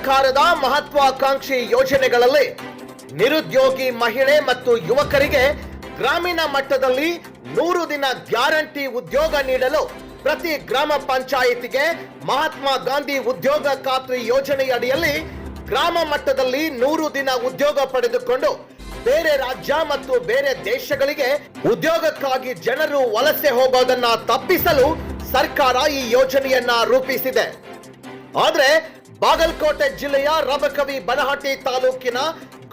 ಸರ್ಕಾರದ ಮಹತ್ವಾಕಾಂಕ್ಷಿ ಯೋಜನೆಗಳಲ್ಲಿ ನಿರುದ್ಯೋಗಿ ಮಹಿಳೆ ಮತ್ತು ಯುವಕರಿಗೆ ಗ್ರಾಮೀಣ ಮಟ್ಟದಲ್ಲಿ ನೂರು ದಿನ ಗ್ಯಾರಂಟಿ ಉದ್ಯೋಗ ನೀಡಲು ಪ್ರತಿ ಗ್ರಾಮ ಪಂಚಾಯಿತಿಗೆ ಮಹಾತ್ಮ ಗಾಂಧಿ ಉದ್ಯೋಗ ಖಾತ್ರಿ ಯೋಜನೆಯಡಿಯಲ್ಲಿ ಗ್ರಾಮ ಮಟ್ಟದಲ್ಲಿ ನೂರು ದಿನ ಉದ್ಯೋಗ ಪಡೆದುಕೊಂಡು ಬೇರೆ ರಾಜ್ಯ ಮತ್ತು ಬೇರೆ ದೇಶಗಳಿಗೆ ಉದ್ಯೋಗಕ್ಕಾಗಿ ಜನರು ವಲಸೆ ಹೋಗೋದನ್ನ ತಪ್ಪಿಸಲು ಸರ್ಕಾರ ಈ ಯೋಜನೆಯನ್ನ ರೂಪಿಸಿದೆ. ಆದ್ರೆ ಬಾಗಲಕೋಟೆ ಜಿಲ್ಲೆಯ ರಬಕವಿ ಬನಹಟ್ಟಿ ತಾಲೂಕಿನ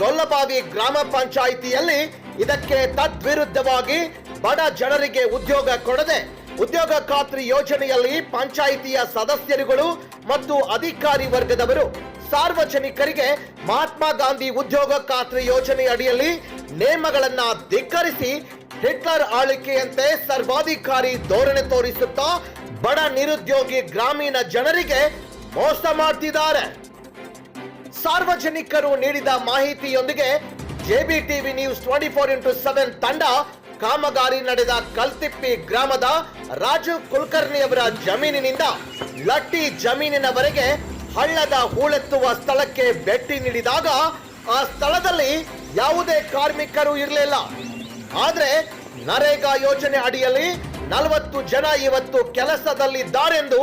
ಗೊಲ್ಲಬಾವಿ ಗ್ರಾಮ ಪಂಚಾಯಿತಿಯಲ್ಲಿ ಇದಕ್ಕೆ ತದ್ವಿರುದ್ಧವಾಗಿ ಬಡ ಜನರಿಗೆ ಉದ್ಯೋಗ ಕೊಡದೆ ಉದ್ಯೋಗ ಖಾತ್ರಿ ಯೋಜನೆಯಲ್ಲಿ ಪಂಚಾಯಿತಿಯ ಸದಸ್ಯರುಗಳು ಮತ್ತು ಅಧಿಕಾರಿ ವರ್ಗದವರು ಸಾರ್ವಜನಿಕರಿಗೆ ಮಹಾತ್ಮ ಗಾಂಧಿ ಉದ್ಯೋಗ ಖಾತ್ರಿ ಯೋಜನೆ ಅಡಿಯಲ್ಲಿ ನೇಮಗಳನ್ನ ಧಿಕ್ಕರಿಸಿ ಹಿಟ್ಲರ್ ಆಳ್ವಿಕೆಯಂತೆ ಸರ್ವಾಧಿಕಾರಿ ಧೋರಣೆ ತೋರಿಸುತ್ತಾ ಬಡ ನಿರುದ್ಯೋಗಿ ಗ್ರಾಮೀಣ ಜನರಿಗೆ ಮೋಸ ಮಾಡ್ತಿದ್ದಾರೆ. ಸಾರ್ವಜನಿಕರು ನೀಡಿದ ಮಾಹಿತಿಯೊಂದಿಗೆ JB TV news twenty four into seven ತಂಡ ಕಾಮಗಾರಿ ನಡೆದ ಕಲ್ತಿಪ್ಪಿ ಗ್ರಾಮದ ರಾಜು ಕುಲಕರ್ಣಿ ಅವರ ಜಮೀನಿನಿಂದ ಲಟ್ಟಿ ಜಮೀನಿನವರೆಗೆ ಹಳ್ಳದ ಹೂಳೆತ್ತುವ ಸ್ಥಳಕ್ಕೆ ಭೇಟಿ ನೀಡಿದಾಗ ಆ ಸ್ಥಳದಲ್ಲಿ ಯಾವುದೇ ಕಾರ್ಮಿಕರು ಇರಲಿಲ್ಲ. ಆದ್ರೆ ನರೇಗಾ ಯೋಜನೆ ಅಡಿಯಲ್ಲಿ ನಲವತ್ತು ಜನ ಇವತ್ತು ಕೆಲಸದಲ್ಲಿದ್ದಾರೆಂದು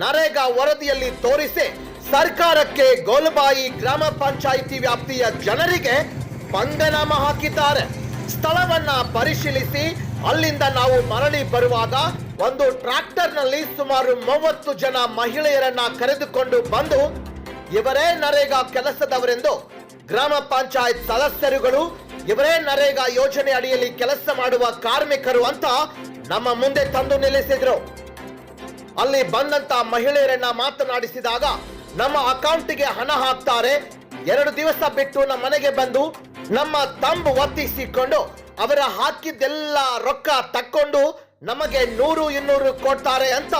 ನರೇಗಾ ವರದಿಯಲ್ಲಿ ತೋರಿಸಿ ಸರ್ಕಾರಕ್ಕೆ ಗೋಲ್ಬಾಯಿ ಗ್ರಾಮ ಪಂಚಾಯಿತಿ ವ್ಯಾಪ್ತಿಯ ಜನರಿಗೆ ಪಂಗನಾಮ ಹಾಕಿದ್ದಾರೆ. ಸ್ಥಳವನ್ನ ಪರಿಶೀಲಿಸಿ ಅಲ್ಲಿಂದ ನಾವು ಮರಳಿ ಬರುವಾಗ ಒಂದು ಟ್ರಾಕ್ಟರ್ನಲ್ಲಿ ಸುಮಾರು ಮೂವತ್ತು ಜನ ಮಹಿಳೆಯರನ್ನ ಕರೆದುಕೊಂಡು ಬಂದು, ಇವರೇ ನರೇಗಾ ಕೆಲಸದವರೆಂದು ಗ್ರಾಮ ಪಂಚಾಯತ್ ಸದಸ್ಯರುಗಳು ಇವರೇ ನರೇಗಾ ಯೋಜನೆ ಅಡಿಯಲ್ಲಿ ಕೆಲಸ ಮಾಡುವ ಕಾರ್ಮಿಕರು ಅಂತ ನಮ್ಮ ಮುಂದೆ ತಂದು ನಿಲ್ಲಿಸಿದ್ರು. ಅಲ್ಲಿ ಬಂದಂತ ಮಹಿಳೆಯರನ್ನ ಮಾತನಾಡಿಸಿದಾಗ ನಮ್ಮ ಅಕೌಂಟಿಗೆ ಹಣ ಹಾಕ್ತಾರೆ. ಎರಡು ದಿವಸ ಬಿಟ್ಟು ನಮ್ಮ ಮನೆಗೆ ಬಂದು ನಮ್ಮ ತಂಬು ಒತ್ತಿಸಿಕೊಂಡು ಅವರ ಹಾಕಿದ್ದೆಲ್ಲ ರೊಕ್ಕ ತಕ್ಕೊಂಡು ನಮಗೆ ನೂರು ಇನ್ನೂರು ಕೊಡ್ತಾರೆ ಅಂತ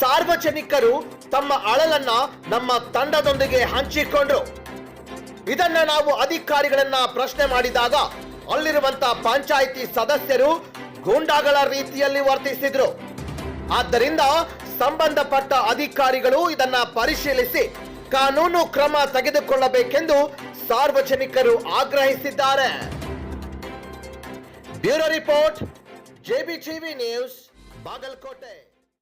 ಸಾರ್ವಜನಿಕರು ತಮ್ಮ ಅಳಲನ್ನ ನಮ್ಮ ತಂಡದೊಂದಿಗೆ ಹಂಚಿಕೊಂಡ್ರು. ಇದನ್ನ ನಾವು ಅಧಿಕಾರಿಗಳನ್ನ ಪ್ರಶ್ನೆ ಮಾಡಿದಾಗ ಅಲ್ಲಿರುವಂತ ಪಂಚಾಯಿತಿ ಸದಸ್ಯರು ಗೂಂಡಾಗಳ ರೀತಿಯಲ್ಲಿ ವರ್ತಿಸಿದ್ರು. ಆದ್ದರಿಂದ ಸಂಬಂಧಪಟ್ಟ ಅಧಿಕಾರಿಗಳು ಇದನ್ನ ಪರಿಶೀಲಿಸಿ ಕಾನೂನು ಕ್ರಮ ತೆಗೆದುಕೊಳ್ಳಬೇಕೆಂದು ಸಾರ್ವಜನಿಕರು ಆಗ್ರಹಿಸಿದ್ದಾರೆ. Bureau report JB TV news, Bagalkote.